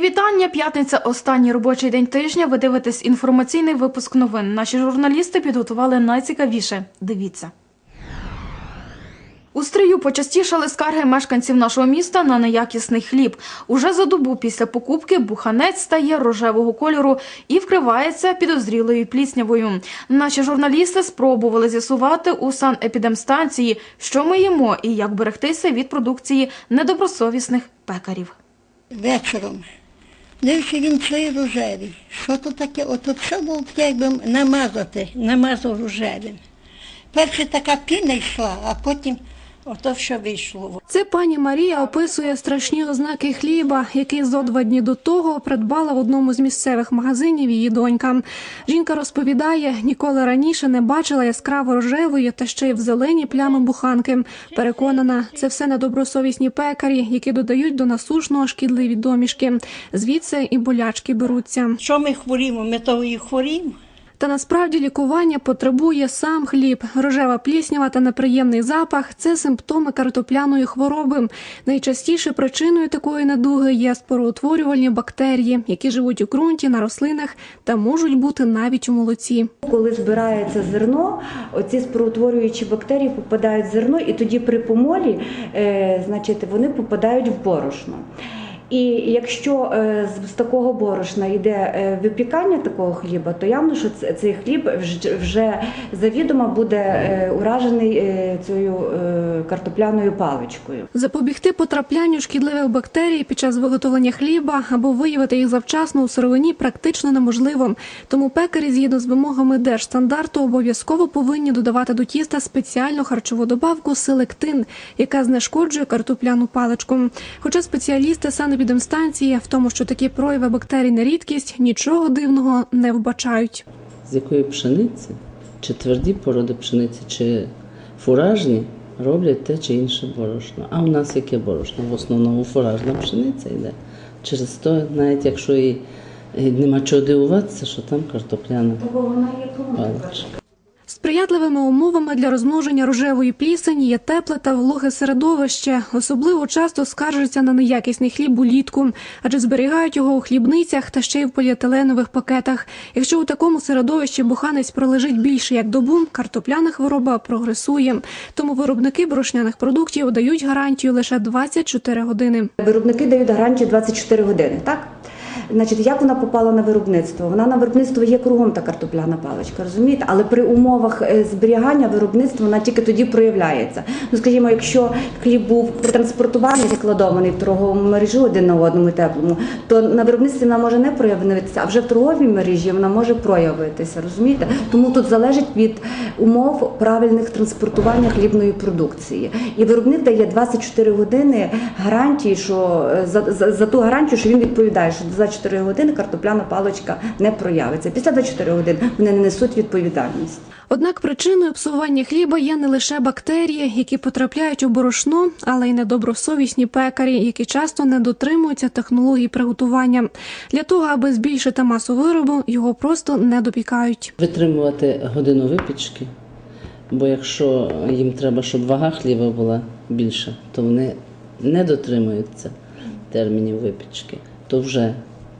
Вітання. П'ятниця останній робочий день тижня. Ви дивитесь інформаційний випуск новин. Наші журналісти підготували найцікавіше. Дивіться. У стрию почастішали скарги мешканців нашого міста на неякісний хліб. Уже за добу після покупки буханець стає рожевого кольору і вкривається підозрілою пліснявою. Наші журналісти спробували з'ясувати у санепідемстанції, що ми їмо і як берегтися від продукції недобросовісних пекарів. вечором. Дивився він цей рожевий. Що то таке? Ото все було якби намазати, намазав рожевим. Перше така піна йшла, а потім ото що вийшло. Це пані Марія описує страшні ознаки хліба, який зо два дні до того придбала в одному з місцевих магазинів її донька. Жінка розповідає, ніколи раніше не бачила яскраво рожевої та ще й в зелені плями буханки. Переконана, це все недобросовісні пекарі, які додають до насушного шкідливі домішки. Звідси і болячки беруться. Що ми хворімо? Ми того і хворімо. Та насправді лікування потребує сам хліб. Рожева пліснява та неприємний запах це симптоми картопляної хвороби. Найчастіше причиною такої недуги є спороутворювальні бактерії, які живуть у ґрунті, на рослинах та можуть бути навіть у молоці. Коли збирається зерно, оці спороутворюючі бактерії попадають в зерно, і тоді при помолі, е, значить, вони попадають в борошно. І якщо е, з, такого борошна йде е, випікання такого хліба, то явно, що цей хліб вже завідомо буде е, уражений цією картопляною паличкою. Запобігти потраплянню шкідливих бактерій під час виготовлення хліба або виявити їх завчасно у сировині практично неможливо. Тому пекарі, згідно з вимогами держстандарту, обов'язково повинні додавати до тіста спеціальну харчову добавку селектин, яка знешкоджує картопляну паличку. Хоча спеціалісти санепідемстанції в тому, що такі прояви бактерій не рідкість, нічого дивного не вбачають. з якої пшениці, чи тверді породи пшениці, чи фуражні, роблять те чи інше борошно. А у нас яке борошно? В основному фуражна пшениця йде. Через то, навіть якщо і і нема чого дивуватися, що там картопляна Бо вона є паличка. Сприятливими умовами для розмноження рожевої плісені є тепле та вологе середовище. Особливо часто скаржаться на неякісний хліб улітку, адже зберігають його у хлібницях та ще й в поліетиленових пакетах. Якщо у такому середовищі буханець пролежить більше як добу, картопляна хвороба прогресує. Тому виробники борошняних продуктів дають гарантію лише 24 години. Виробники дають гарантію 24 години, так? Значить, як вона попала на виробництво? Вона на виробництво є кругом та картопляна паличка, розумієте? Але при умовах е, зберігання виробництва вона тільки тоді проявляється. Ну, скажімо, якщо хліб був транспортований, закладований в торговому мережі один на одному теплому, то на виробництві вона може не проявитися, а вже в торговій мережі вона може проявитися, розумієте? Тому тут залежить від умов правильних транспортування хлібної продукції. І виробник дає 24 години гарантії, що е, за, за, за ту гарантію, що він відповідає, що за 24 години картопляна паличка не проявиться. Після 24 годин вони не несуть відповідальність. Однак причиною псування хліба є не лише бактерії, які потрапляють у борошно, але й недобросовісні пекарі, які часто не дотримуються технологій приготування. Для того, аби збільшити масу виробу, його просто не допікають. Витримувати годину випічки, бо якщо їм треба, щоб вага хліба була більша, то вони не дотримуються термінів випічки, то вже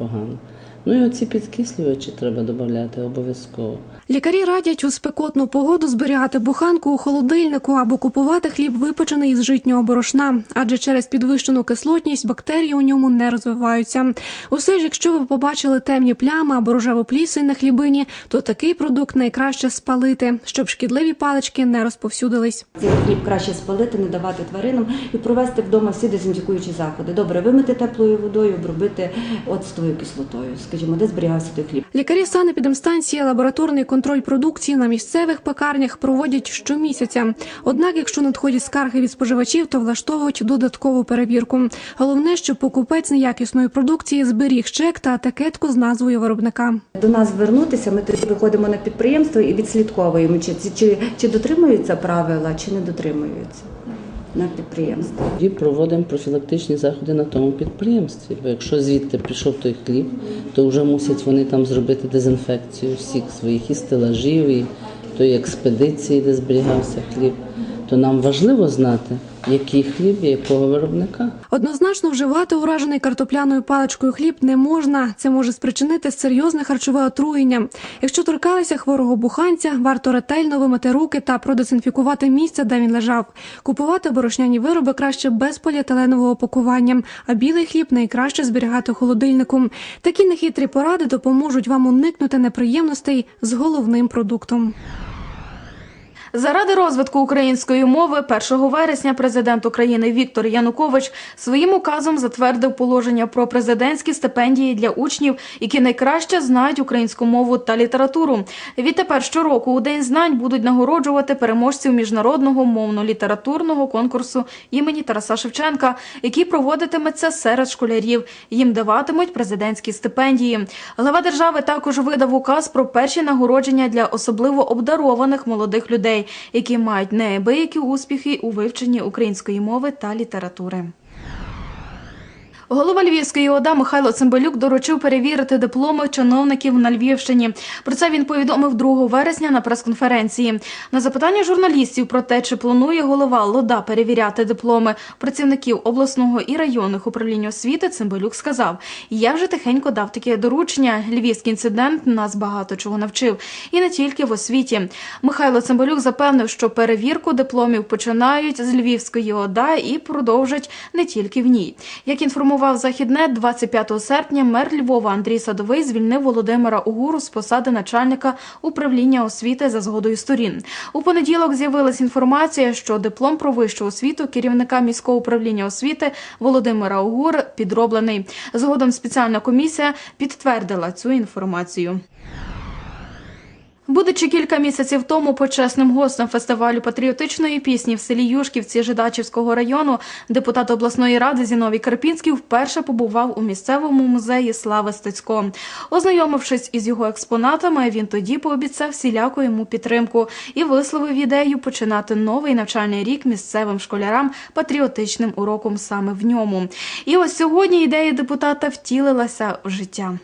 upon Ну і оці підкислювачі треба додати обов'язково. Лікарі радять у спекотну погоду зберігати буханку у холодильнику або купувати хліб випечений із житнього борошна, адже через підвищену кислотність бактерії у ньому не розвиваються. Усе ж, якщо ви побачили темні плями або рожеву плісень на хлібині, то такий продукт найкраще спалити, щоб шкідливі палички не розповсюдились. Цей хліб краще спалити, не давати тваринам і провести вдома всі дезінфікуючі заходи. Добре, вимити теплою водою, обробити оцтовою кислотою. Скажімо, де зберігався той хліб. Лікарі санепідемстанції лабораторний контроль продукції на місцевих пекарнях проводять щомісяця. Однак, якщо надходять скарги від споживачів, то влаштовують додаткову перевірку. Головне, щоб покупець неякісної продукції зберіг чек та етикетку з назвою виробника. До нас звернутися, ми тоді виходимо на підприємство і відслідковуємо, чи, чи, чи, чи дотримуються правила, чи не дотримуються на підприємстві. Тоді проводимо профілактичні заходи на тому підприємстві. Бо якщо звідти прийшов той хліб, то вже мусять вони там зробити дезінфекцію всіх своїх і стелажів, і тої експедиції, де зберігався хліб. То нам важливо знати, який хліб якого виробника. Однозначно вживати уражений картопляною паличкою хліб не можна. Це може спричинити серйозне харчове отруєння. Якщо торкалися хворого буханця, варто ретельно вимити руки та продезінфікувати місце, де він лежав. Купувати борошняні вироби краще без поліетиленового пакування, а білий хліб найкраще зберігати холодильнику. Такі нехитрі поради допоможуть вам уникнути неприємностей з головним продуктом. Заради розвитку української мови 1 вересня президент України Віктор Янукович своїм указом затвердив положення про президентські стипендії для учнів, які найкраще знають українську мову та літературу. Відтепер щороку у День знань будуть нагороджувати переможців міжнародного мовно-літературного конкурсу імені Тараса Шевченка, який проводитиметься серед школярів. Їм даватимуть президентські стипендії. Глава держави також видав указ про перші нагородження для особливо обдарованих молодих людей, які мають неабиякі успіхи у вивченні української мови та літератури. Голова Львівської ОДА Михайло Цимбалюк доручив перевірити дипломи чиновників на Львівщині. Про це він повідомив 2 вересня на прес-конференції. На запитання журналістів про те, чи планує голова ЛОДА перевіряти дипломи працівників обласного і районних управлінь освіти, Цимбалюк сказав: Я вже тихенько дав таке доручення. Львівський інцидент нас багато чого навчив, і не тільки в освіті. Михайло Цимбалюк запевнив, що перевірку дипломів починають з Львівської ОДА і продовжать не тільки в ній. Як інформував Західне, 25 серпня мер Львова Андрій Садовий звільнив Володимира Угуру з посади начальника управління освіти за згодою сторін. У понеділок з'явилась інформація, що диплом про вищу освіту керівника міського управління освіти Володимира Угур підроблений. Згодом спеціальна комісія підтвердила цю інформацію. Будучи кілька місяців тому почесним гостем фестивалю патріотичної пісні в селі Юшківці Жидачівського району, депутат обласної ради Зіновій Карпінський вперше побував у місцевому музеї Слави Стецько. Ознайомившись із його експонатами, він тоді пообіцяв всіляку йому підтримку і висловив ідею починати новий навчальний рік місцевим школярам патріотичним уроком саме в ньому. І ось сьогодні ідея депутата втілилася в життя.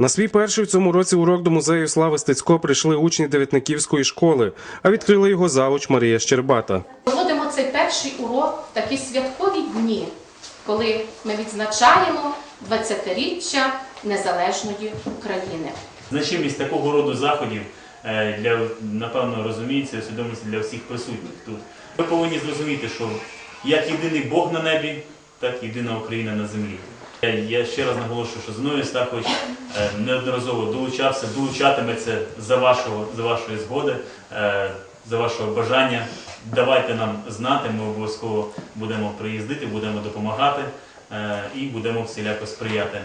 На свій перший в цьому році урок до музею слави Стецько прийшли учні Дев'ятниківської школи, а відкрила його завуч Марія Щербата. Проводимо цей перший урок в такі святкові дні, коли ми відзначаємо 20-річчя незалежної України. Значимість такого роду заходів е, для напевно розуміється усвідомлюється для всіх присутніх тут. Ми повинні зрозуміти, що як єдиний Бог на небі, так і єдина Україна на землі. Я, я ще раз наголошую, що Зиновій Стахович е, неодноразово долучався, долучатиметься за вашого за вашої згоди, е, за вашого бажання. Давайте нам знати, ми обов'язково будемо приїздити, будемо допомагати е, і будемо всіляко сприяти.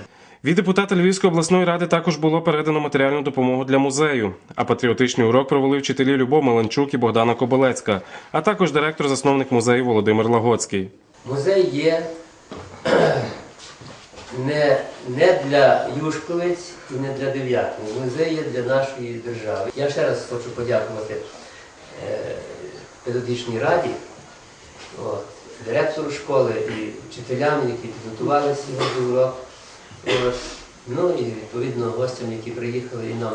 Від депутата Львівської обласної ради також було передано матеріальну допомогу для музею. А патріотичний урок провели вчителі Любов Меленчук і Богдана Кобилецька, а також директор-засновник музею Володимир Лагоцький. Музей є не, не для Юшковиць і не для Дев'ятного. Музей є для нашої держави. Я ще раз хочу подякувати е, педагогічній раді, от, директору школи і вчителям, які підготували сьогодні урок. От, ну і відповідно гостям, які приїхали і нам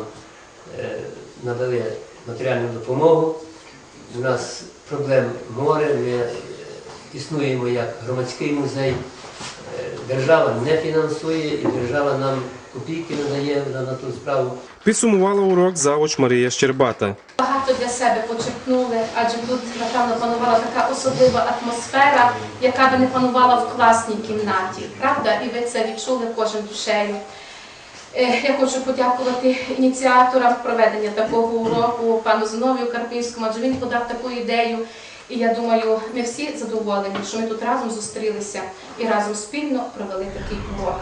е, надали матеріальну допомогу. У нас проблем море, ми е, існуємо як громадський музей. Держава не фінансує і держава нам копійки не дає на, на ту справу. Підсумувала урок завуч Марія Щербата. Багато для себе почерпнули, адже тут, напевно, панувала така особлива атмосфера, яка би не панувала в класній кімнаті. Правда? І ви це відчули кожен душею. Е, Я хочу подякувати ініціаторам проведення такого уроку, пану Зиновію Карпінському, адже він подав таку ідею. І я думаю, ми всі задоволені, що ми тут разом зустрілися і разом спільно провели такий урок.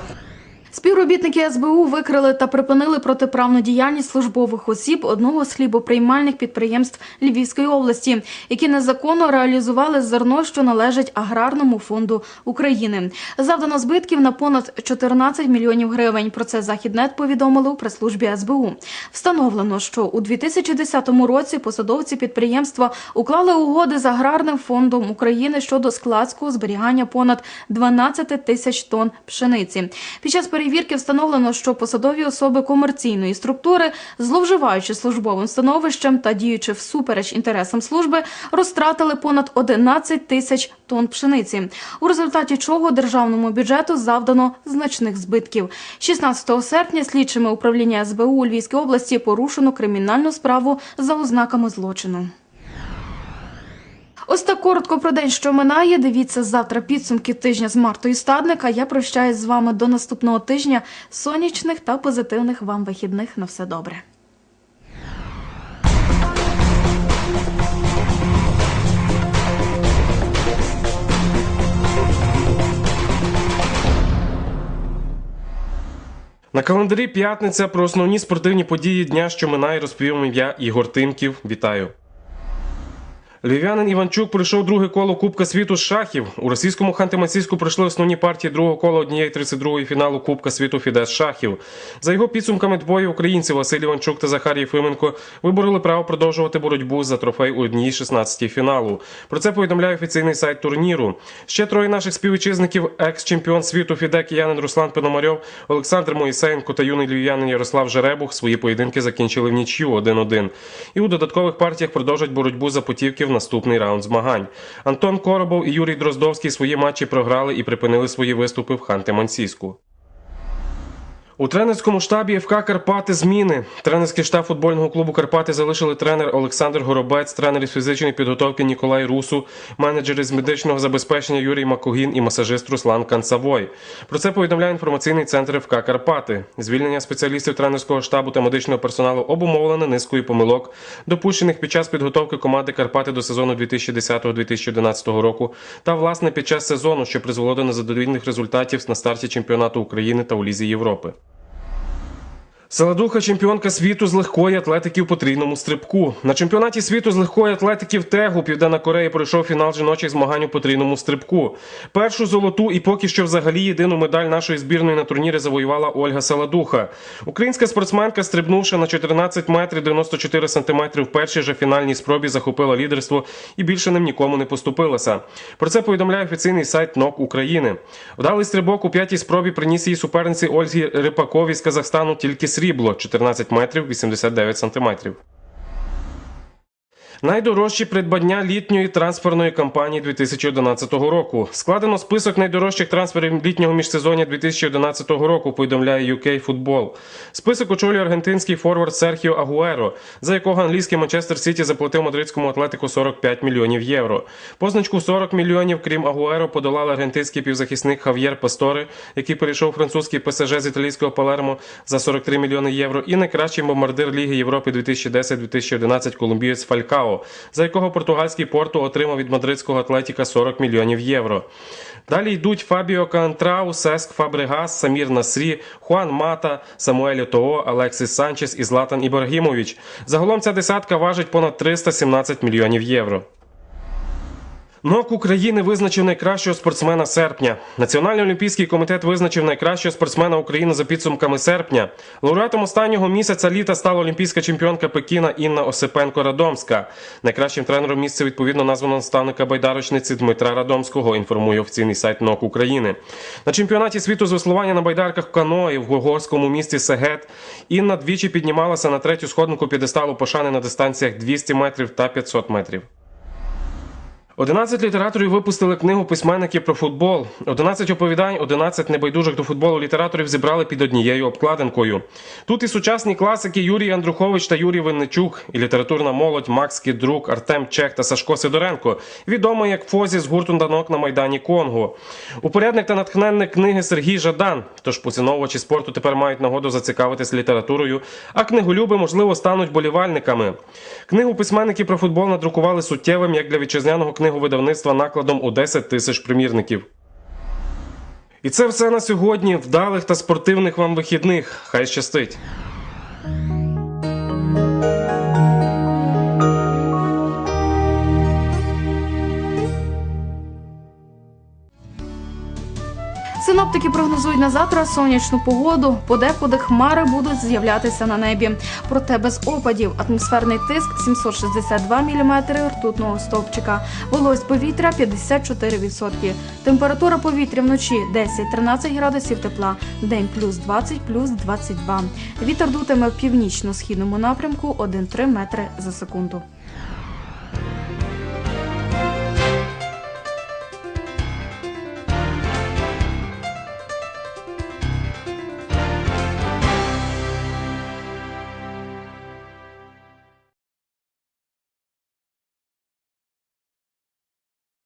Співробітники СБУ викрили та припинили протиправну діяльність службових осіб одного з хлібоприймальних підприємств Львівської області, які незаконно реалізували зерно, що належить аграрному фонду України. Завдано збитків на понад 14 мільйонів гривень. Про це західнет повідомили у прес-службі СБУ. Встановлено, що у 2010 році посадовці підприємства уклали угоди з аграрним фондом України щодо складського зберігання понад 12 тисяч тонн пшениці. Під час перевірки перевірки встановлено, що посадові особи комерційної структури, зловживаючи службовим становищем та діючи всупереч інтересам служби, розтратили понад 11 тисяч тонн пшениці, у результаті чого державному бюджету завдано значних збитків. 16 серпня слідчими управління СБУ у Львівській області порушено кримінальну справу за ознаками злочину. Ось так коротко про день, що минає. Дивіться завтра підсумки тижня з Мартою Стадника. Я прощаюсь з вами до наступного тижня. Сонячних та позитивних вам вихідних. На все добре. На календарі п'ятниця про основні спортивні події дня, що минає, розповім вам я Ігор Тимків. Вітаю. Львів'янин Іванчук пройшов друге коло Кубка світу з шахів. У російському Ханти-Мансійську пройшли основні партії другого кола однієї 32-ї фіналу Кубка світу Фідес шахів. За його підсумками двоє українців Василь Іванчук та Захарій Єфименко вибороли право продовжувати боротьбу за трофей у одній 16 фіналу. Про це повідомляє офіційний сайт турніру. Ще троє наших співвітчизників, екс-чемпіон світу Фіде киянин Руслан Пономарьов, Олександр Моїсеєнко та юний львів'янин Ярослав Жеребух свої поєдинки закінчили в нічю 1-1. І у додаткових партіях продовжать боротьбу за путівки в наступний раунд змагань. Антон Коробов і Юрій Дроздовський свої матчі програли і припинили свої виступи в Ханти-Мансійську. У тренерському штабі ФК Карпати зміни. Тренерський штаб футбольного клубу Карпати залишили тренер Олександр Горобець, тренер із фізичної підготовки Ніколай Русу, менеджери з медичного забезпечення Юрій Макогін і масажист Руслан Канцавой. Про це повідомляє інформаційний центр ФК Карпати. Звільнення спеціалістів тренерського штабу та медичного персоналу обумовлене низкою помилок, допущених під час підготовки команди Карпати до сезону 2010-2011 року, та власне під час сезону, що призвело до незадовільних результатів на старті чемпіонату України та у Лізі Європи. Саладуха чемпіонка світу з легкої атлетики в потрійному стрибку. На чемпіонаті світу з легкої атлетики в Тегу Південна Корея пройшов фінал жіночих змагань у потрійному стрибку. Першу золоту і поки що взагалі єдину медаль нашої збірної на турнірі завоювала Ольга Саладуха. Українська спортсменка, стрибнувши на 14 метрів 94 сантиметри в першій же фінальній спробі, захопила лідерство і більше ним нікому не поступилася. Про це повідомляє офіційний сайт НОК України. Вдалий стрибок у п'ятій спробі приніс її суперниці Ользі Рипаковій з Казахстану тільки срібло 14 метрів 89 сантиметрів. Найдорожчі придбання літньої трансферної кампанії 2011 року. Складено список найдорожчих трансферів літнього міжсезоння 2011 року, повідомляє UK Football. Список очолює аргентинський форвард Серхіо Агуеро, за якого англійський Манчестер Сіті заплатив мадридському атлетику 45 мільйонів євро. Позначку 40 мільйонів, крім Агуеро, подолали аргентинський півзахисник Хав'єр Пасторе, який перейшов французький ПСЖ з італійського Палермо за 43 мільйони євро, і найкращий бомбардир Ліги Європи 2010-2011 колумбієць Фалькао, за якого португальський порту отримав від мадридського атлетіка 40 мільйонів євро. Далі йдуть Фабіо Кантрау, Сеск Фабрегас, Самір Насрі, Хуан Мата, Самуель Тоо, Алексіс Санчес і Златан Ібрагімович. Загалом ця десятка важить понад 317 мільйонів євро. НОК України визначив найкращого спортсмена серпня. Національний олімпійський комітет визначив найкращого спортсмена України за підсумками серпня. Лауреатом останнього місяця літа стала олімпійська чемпіонка Пекіна Інна Осипенко Радомська. Найкращим тренером місця відповідно названо наставника байдарочниці Дмитра Радомського. Інформує офіційний сайт НОК України. На чемпіонаті світу з веслування на байдарках каної в угорському місті Сегет Інна двічі піднімалася на третю сходинку п'єдесталу пошани на дистанціях 200 метрів та 500 метрів. 11 літераторів випустили книгу письменників про футбол. 11 оповідань, 11 небайдужих до футболу літераторів зібрали під однією обкладинкою. Тут і сучасні класики Юрій Андрухович та Юрій Винничук, і літературна молодь Макс Кідрук, Артем Чех та Сашко Сидоренко, відомий як Фозі з гурту Данок на Майдані Конго. Упорядник та натхненник книги Сергій Жадан. Тож поціновувачі спорту тепер мають нагоду зацікавитись літературою, а книголюби, можливо, стануть болівальниками. Книгу письменники про футбол надрукували суттєвим як для вітчизняного книговидавництва накладом у 10 тисяч примірників. І це все на сьогодні. Вдалих та спортивних вам вихідних. Хай щастить! Синоптики прогнозують на завтра сонячну погоду. Подекуди хмари будуть з'являтися на небі. Проте без опадів. Атмосферний тиск 762 мм ртутного стовпчика. Вологість повітря 54%. Температура повітря вночі 10-13 градусів тепла. День плюс 20, плюс 22. Вітер дутиме в північно-східному напрямку 1-3 метри за секунду.